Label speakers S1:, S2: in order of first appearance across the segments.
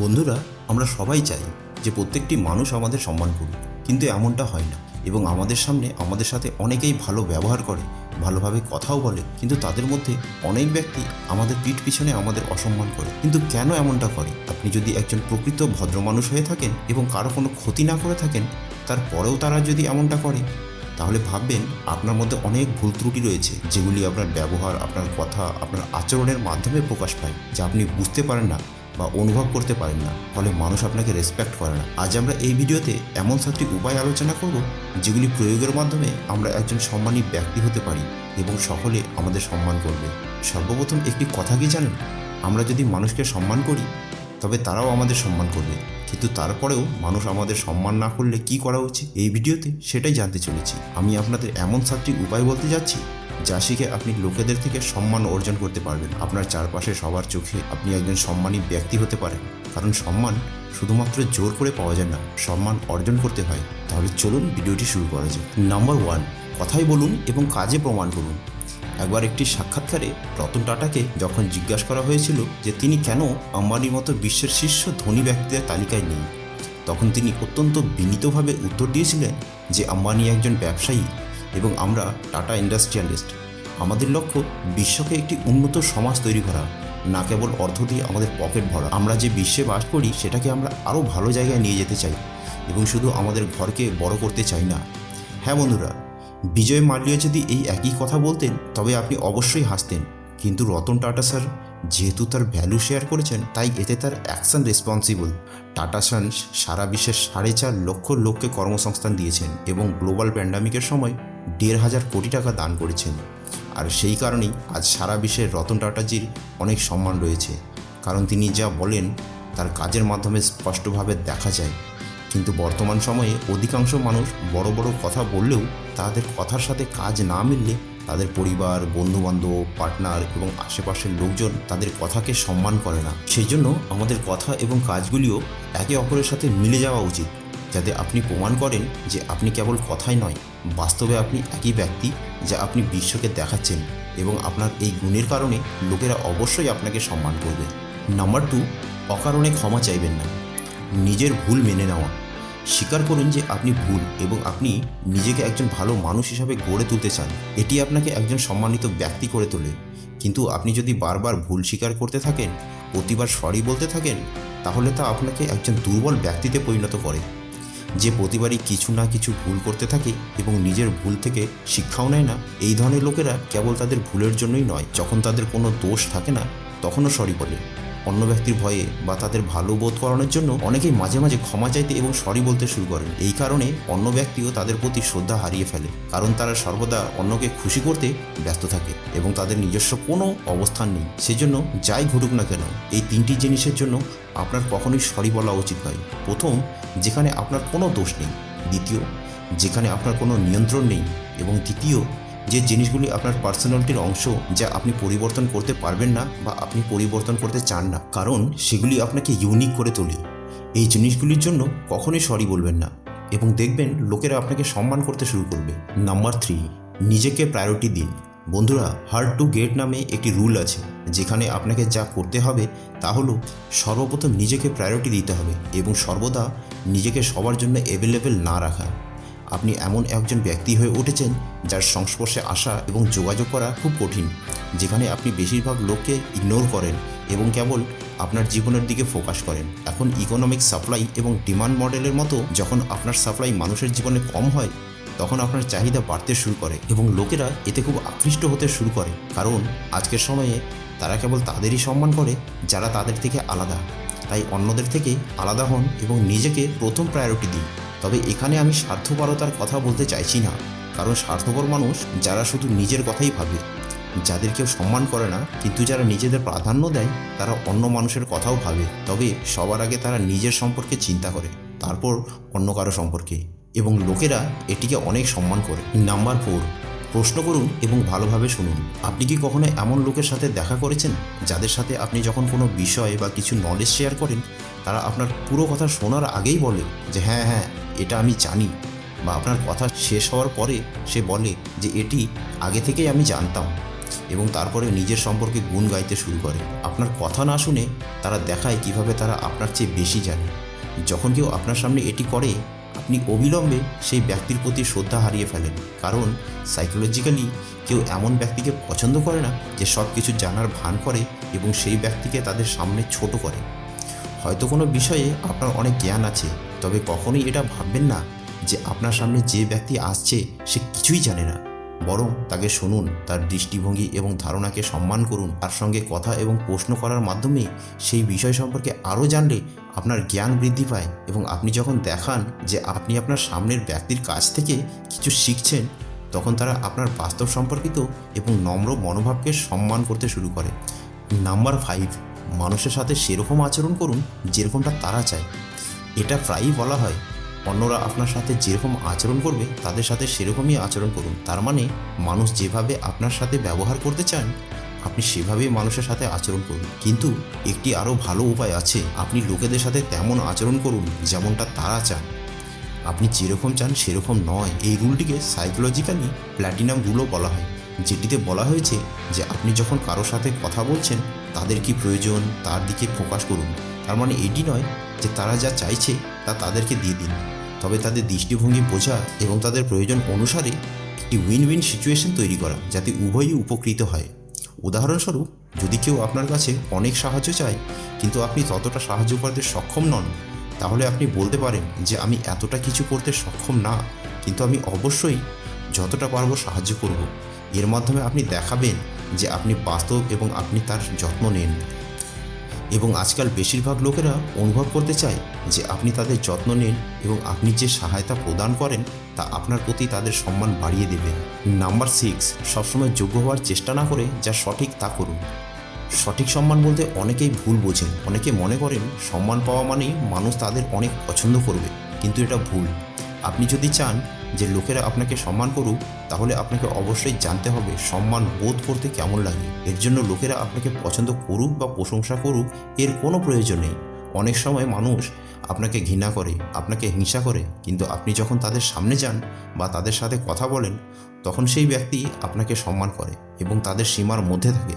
S1: বন্ধুরা, আমরা সবাই চাই যে প্রত্যেকটি মানুষ আমাদের সম্মান করুক, কিন্তু এমনটা হয় না। এবং আমাদের সামনে আমাদের সাথে অনেকেই ভালো ব্যবহার করে, ভালোভাবে কথাও বলে, কিন্তু তাদের মধ্যে অনেক ব্যক্তি আমাদের পিঠ পিছনে আমাদের অসম্মান করে। কিন্তু কেন এমনটা করে? আপনি যদি একজন প্রকৃত ভদ্র মানুষ হয়ে থাকেন এবং কারও কোনো ক্ষতি না করে থাকেন, তারপরেও তারা যদি এমনটা করে, তাহলে ভাববেন আপনার মধ্যে অনেক ভুল ত্রুটি রয়েছে, যেগুলি আপনার ব্যবহার, আপনার কথা, আপনার আচরণের মাধ্যমে প্রকাশ পায়, যা আপনি বুঝতে পারেন না। বা অনুভব করতে পারেন না, ফলে মানুষ আপনাকে রেসপেক্ট করে না। আজ আমরা এই ভিডিওতে এমন সাতটি উপায় আলোচনা করব, যেগুলি প্রয়োগের মাধ্যমে আমরা একজন সম্মানী ব্যক্তি হতে পারি এবং সকলে আমাদের সম্মান করবে। সর্বপ্রথম একটি কথা কি জানেন? আমরা যদি মানুষকে সম্মান করি, তবে তারাও আমাদের সম্মান করবে। কিন্তু তারপরেও মানুষ আমাদের সম্মান না করলে কি করা উচিত? এই ভিডিওতে সেটাই জানতে চলেছি। আমি আপনাদের এমন সাতটি উপায় বলতে যাচ্ছি যা শিখে আপনি লোকেদের থেকে সম্মান অর্জন করতে পারবেন। আপনার চারপাশে সবার চোখে আপনি একজন সম্মানী ব্যক্তি হতে পারেন। কারণ সম্মান শুধুমাত্র জোর করে পাওয়া যায় না, সম্মান অর্জন করতে হয়। তাহলে চলুন ভিডিওটি শুরু করা যাক। নাম্বার ওয়ান, কথাই বলুন এবং কাজে প্রমাণ করুন। একবার একটি সাক্ষাৎকারে রতন টাটাকে যখন জিজ্ঞাসা করা হয়েছিল যে তিনি কেন আম্বানির মতো বিশ্বের শীর্ষ ধনী ব্যক্তিদের তালিকায় নেই, তখন তিনি অত্যন্ত বিনীতভাবে উত্তর দিয়েছিলেন যে আম্বানি একজন ব্যবসায়ী। এবং আমরা টাটা ইন্ডাস্ট্রিয়ালিস্ট। আমাদের লক্ষ্য বিশ্বকে একটি উন্নত সমাজ তৈরি করা, না কেবল অর্থ দিয়ে আমাদের পকেট ভরা। আমরা যে বিশ্বে বাস করি, সেটাকে আমরা আরও ভালো জায়গায় নিয়ে যেতে চাই এবং শুধু আমাদের ঘরকে বড় করতে চাই না। হ্যাঁ বন্ধুরা, বিজয় মাল্য যদি এই একই কথা বলতেন, তবে আপনি অবশ্যই হাসতেন। কিন্তু রতন টাটা স্যার যেহেতু তার ভ্যালু শেয়ার করেছেন, তাই এতে তার অ্যাকশন রেসপন্সিবল টাটা সান্স সারা বিশ্বের সাড়ে চার লক্ষ লোককে কর্মসংস্থান দিয়েছেন এবং গ্লোবাল প্যান্ডামিকের সময় দেড় হাজার কোটি টাকা দান করেছেন। আর সেই কারণেই আজ সারা বিশ্বের রতন টাটাজির অনেক সম্মান রয়েছে। কারণ তিনি যা বলেন, তার কাজের মাধ্যমে স্পষ্টভাবে দেখা যায়। কিন্তু বর্তমান সময়ে অধিকাংশ মানুষ বড় বড় কথা বললেও তাদের কথার সাথে কাজ না মিললে তাদের পরিবার, বন্ধুবান্ধব, পার্টনার এবং আশেপাশের লোকজন তাদের কথাকে সম্মান করে না। সেই জন্য আমাদের কথা এবং কাজগুলিও একে অপরের সাথে মিলে যাওয়া উচিত। যাতে আপনি প্রমাণ করেন যে আপনি কেবল কথাই নয়, বাস্তবে আপনি একই ব্যক্তি যা আপনি বিশ্বকে দেখাচ্ছেন এবং আপনার এই গুণের কারণে লোকেরা অবশ্যই আপনাকে সম্মান করবে। নাম্বার টু, অকারণে ক্ষমা চাইবেন না। নিজের ভুল মেনে নেওয়া। স্বীকার করুন যে আপনি ভুল এবং আপনি নিজেকে একজন ভালো মানুষ হিসাবে গড়ে তুলতে চান। এটি আপনাকে একজন সম্মানিত ব্যক্তি করে তোলে। কিন্তু আপনি যদি বারবার ভুল স্বীকার করতে থাকেন, প্রতিবার সরি বলতে থাকেন, তাহলে তা আপনাকে একজন দুর্বল ব্যক্তিতে পরিণত করে। যে প্রতিবারই কিছু না কিছু ভুল করতে থাকে এবং নিজের ভুল থেকে শিক্ষাও নেয় না, এই ধরনের লোকেরা কেবল তাদের ভুলের জন্যই নয়, যখন তাদের কোনো দোষ থাকে না, তখনও সরি বলে। অন্য ব্যক্তির ভয়ে বা তাদের ভালো বোধ করানোর জন্য অনেকেই মাঝে মাঝে ক্ষমা চাইতে এবং সরি বলতে শুরু করেন। এই কারণে অন্য ব্যক্তিও তাদের প্রতি শ্রদ্ধা হারিয়ে ফেলে, কারণ তারা সর্বদা অন্যকে খুশি করতে ব্যস্ত থাকে এবং তাদের নিজস্ব কোনো অবস্থান নেই। সেজন্য যাই ঘটুক না কেন, এই তিনটি জিনিসের জন্য আপনার কখনোই সরি বলা উচিত হয় প্রথম, যেখানে আপনার কোনো দোষ নেই। দ্বিতীয়, যেখানে আপনার কোনো নিয়ন্ত্রণ নেই। এবং তৃতীয় যে জিনিসগুলি আপনার পার্সোনালিটির অংশ যা আপনি পরিবর্তন করতে পারবেন না বা আপনি পরিবর্তন করতে চান না, কারণ সেগুলি আপনাকে ইউনিক করে তোলে। এই জিনিসগুলির জন্য কখনোই সরি বলবেন না এবং দেখবেন লোকেরা আপনাকে সম্মান করতে শুরু করবে। নাম্বার থ্রি নিজেকে প্রায়োরিটি দিন। বন্ধুরা হার্ড টু গেট নামে একটি রুল আছে, যেখানে আপনাকে যা করতে হবে তা হলো সর্বপ্রথম নিজেকে প্রায়োরিটি দিতে হবে এবং সর্বদা নিজেকে সবার জন্য অ্যাভেলেবেল না রাখা। আপনি এমন একজন ব্যক্তি হয়ে উঠেছেন যার সংস্পর্শে আসা এবং যোগাযোগ করা খুব কঠিন, যেখানে আপনি বেশিরভাগ লোককে ইগনোর করেন এবং কেবল আপনার জীবনের দিকে ফোকাস করেন। এখন ইকোনমিক সাপ্লাই এবং ডিমান্ড মডেলের মতো যখন আপনার সাপ্লাই মানুষের জীবনে কম হয়, তখন আপনার চাহিদা বাড়তে শুরু করে এবং লোকেরা এতে খুব আকৃষ্ট হতে শুরু করে। কারণ আজকের সময়ে তারা কেবল তাদেরই সম্মান করে যারা তাদের থেকে আলাদা। তাই অন্যদের থেকে আলাদা হন এবং নিজেকে প্রথম প্রায়োরিটি দিন। তবে এখানে আমি স্বার্থপরতার কথা বলতে চাইছি না। কারণ স্বার্থপর মানুষ যারা শুধু নিজের কথাই ভাবে, যাদের কেউ সম্মান করে না, কিন্তু যারা নিজেদের প্রাধান্য দেয়, তারা অন্য মানুষের কথাও ভাবে। তবে সবার আগে তারা নিজের সম্পর্কে চিন্তা করে, তারপর অন্য কারও সম্পর্কে। এবং লোকেরা এটিকে অনেক সম্মান করে। নাম্বার ফোর, প্রশ্ন করুন এবং ভালোভাবে শুনুন। আপনি কি কখনো এমন লোকের সাথে দেখা করেছেন, যাদের সাথে আপনি যখন কোনো বিষয় বা কিছু নলেজ শেয়ার করেন, তারা আপনার পুরো কথা শোনার আগেই বলে যে হ্যাঁ হ্যাঁ এটা আমি জানি বা আপনার কথা শেষ হওয়ার পরে সে বলে যে এটি আগে থেকেই আমি জানতাম এবং তারপরে নিজের সম্পর্কে গুণ গাইতে শুরু করে। আপনার কথা না শুনে তারা দেখায় কীভাবে তারা আপনার চেয়ে বেশি জানে। যখন কেউ আপনার সামনে এটি করে, আপনি অবিলম্বে সেই ব্যক্তির প্রতি শ্রদ্ধা হারিয়ে ফেলেন। কারণ সাইকোলজিক্যালি কেউ এমন ব্যক্তিকে পছন্দ করে না যে সব কিছু জানার ভান করে এবং সেই ব্যক্তিকে তাদের সামনে ছোট করে। হয়তো কোনো বিষয়ে আপনার অনেক জ্ঞান আছে তবে কখনোই এটা ভাববেন না যে আপনার সামনে যে ব্যক্তি আসছে, সে কিছুই জানে না। বরং তাকে শুনুন, তার দৃষ্টিভঙ্গি এবং ধারণাকে সম্মান করুন। তার সঙ্গে কথা এবং প্রশ্ন করার মাধ্যমে সেই বিষয় সম্পর্কে আরও জানলে আপনার জ্ঞান বৃদ্ধি পায় এবং আপনি যখন দেখান যে আপনি আপনার সামনের ব্যক্তির কাছ থেকে কিছু শিখছেন, তখন তারা আপনার বাস্তব সম্পর্কিত এবং নম্র মনোভাবকে সম্মান করতে শুরু করে। নাম্বার ফাইভ মানুষের সাথে সেরকম আচরণ করুন যেরকমটা তারা চায়। এটা প্রায়ই বলা হয়। অন্যরা আপনার সাথে যেরকম আচরণ করবে, তাদের সাথে সেরকমই আচরণ করুন। তার মানে মানুষ যেভাবে আপনার সাথে ব্যবহার করতে চান, আপনি সেভাবেই মানুষের সাথে আচরণ করুন। কিন্তু একটি আরও ভালো উপায় আছে, আপনি লোকেদের সাথে তেমন আচরণ করুন যেমনটা তারা চান। আপনি যেরকম চান সেরকম নয়। এই রুলটিকে সাইকোলজিক্যালি প্ল্যাটিনাম রুলও বলা হয়। যেটিতে বলা হয়েছে যে, আপনি যখন কারোর সাথে কথা বলছেন, তাদের কি প্রয়োজন? তার দিকে ফোকাস করুন। তার মানে এটি নয় যে তারা যা চাইছে তা তাদেরকে দিয়ে দিন। তবে তাদের দৃষ্টিভঙ্গি বোঝা এবং তাদের প্রয়োজন অনুসারে একটি উইন উইন সিচুয়েশন তৈরি করা যাতে উভয়ই উপকৃত হয়। উদাহরণস্বরূপ, যদি কেউ আপনার কাছে অনেক সাহায্য চায়, কিন্তু আপনি ততটা সাহায্য করতে সক্ষম নন, তাহলে আপনি বলতে পারেন যে আমি এতটা কিছু করতে সক্ষম না, কিন্তু আমি অবশ্যই যতটা পারব সাহায্য করব। এর মাধ্যমে আপনি দেখাবেন যে আপনি বাস্তব এবং আপনি তার যত্ন নেন। এবং আজকাল বেশিরভাগ লোকেরা অনুভব করতে চায় যে আপনি তাদের যত্ন নেন এবং আপনি যে সহায়তা প্রদান করেন তা আপনার প্রতি তাদের সম্মান বাড়িয়ে দেবে। নাম্বার সিক্স, সবসময় যোগ্য হওয়ার চেষ্টা না করে যা সঠিক তা করুন। সঠিক সম্মান বলতে অনেকেই ভুল বোঝেন। অনেকে মনে করেন সম্মান পাওয়া মানেই মানুষ তাদের অনেক পছন্দ করবে, কিন্তু এটা ভুল। আপনি যদি চান যে লোকেরা আপনাকে সম্মান করুক, তাহলে আপনাকে অবশ্যই জানতে হবে সম্মান বোধ করতে কেমন লাগে। এর জন্য লোকেরা আপনাকে পছন্দ করুক বা প্রশংসা করুক, এর কোনো প্রয়োজন নেই। অনেক সময় মানুষ আপনাকে ঘৃণা করে, আপনাকে হিংসা করে, কিন্তু আপনি যখন তাদের সামনে যান বা তাদের সাথে কথা বলেন, তখন সেই ব্যক্তি আপনাকে সম্মান করে এবং তাদের সীমার মধ্যে থাকে।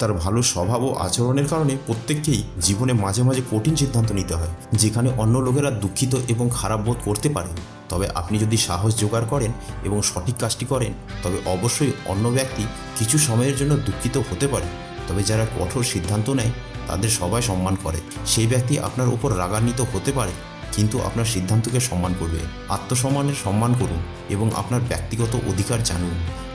S1: তার ভালো স্বভাব ও আচরণের কারণে প্রত্যেককেই জীবনে মাঝে মাঝে কঠিন সিদ্ধান্ত নিতে হয়, যেখানে অন্য লোকেরা দুঃখিত এবং খারাপ বোধ করতে পারে তবে আপনি যদি সাহস জোগাড় করেন এবং সঠিক কাজটি করেন, তবে অবশ্যই অন্য ব্যক্তি কিছু সময়ের জন্য দুঃখিত হতে পারে। তবে যারা কঠোর সিদ্ধান্ত নেয়, তাদের সবাই সম্মান করে। সেই ব্যক্তি আপনার উপর রাগান্বিত হতে পারে, কিন্তু আপনার সিদ্ধান্তকে সম্মান করবে। আত্মসম্মানের সম্মান করুন এবং আপনার ব্যক্তিগত অধিকার জানুন।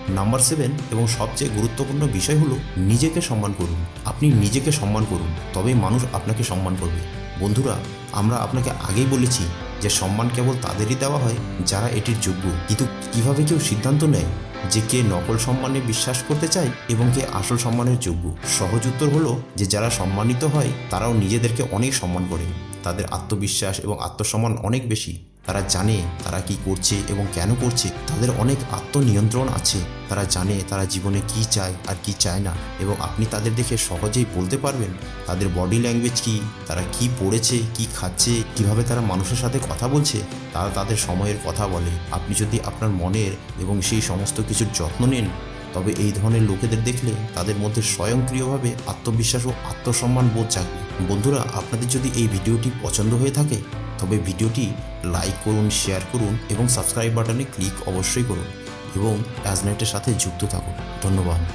S1: নাম্বার সেভেন এবং সবচেয়ে গুরুত্বপূর্ণ বিষয় হলো নিজেকে সম্মান করুন। আপনি নিজেকে সম্মান করুন, তবেই মানুষ আপনাকে সম্মান করবে। বন্ধুরা, আমরা আপনাকে আগেই বলেছি যে সম্মান কেবল তাদেরই দেওয়া হয় যারা এটির যোগ্য। কিন্তু কীভাবে কেউ সিদ্ধান্ত নেয় যে কে নকল সম্মানে বিশ্বাস করতে চায় এবং কে আসল সম্মানের যোগ্য? সহজ উত্তর হলো যে যারা সম্মানিত হয়, তারাও নিজেদেরকে অনেক সম্মান করে। তাদের আত্মবিশ্বাস এবং আত্মসম্মান অনেক বেশি। তারা জানে তারা কি করছে এবং কেন করছে, তাদের অনেক আত্মনিয়ন্ত্রণ আছে। তারা জানে তারা জীবনে কি চায় আর কি চায় না এবং আপনি তাদের দেখে সহজেই বলতে পারবেন তাদের বডি ল্যাঙ্গুয়েজ কি, তারা কি পড়েছে, কি খাচ্ছে, কীভাবে তারা মানুষের সাথে কথা বলছে, তারা তাদের সময়ের কথা বলে। আপনি যদি আপনার মনের এবং সেই সমস্ত কিছুর যত্ন নেন, তবে এই ধরনের লোকেদের দেখলে তাদের মধ্যে স্বয়ংক্রিয়ভাবে আত্মবিশ্বাস ও আত্মসম্মান বোধ জাগবে। বন্ধুরা, আপনাদের যদি এই ভিডিওটি পছন্দ হয়ে থাকে তবে ভিডিওটি লাইক করুন, শেয়ার করুন এবং সাবস্ক্রাইব বাটনে ক্লিক অবশ্যই করুন এবং অ্যাজনেটের সাথে যুক্ত থাকুন। ধন্যবাদ।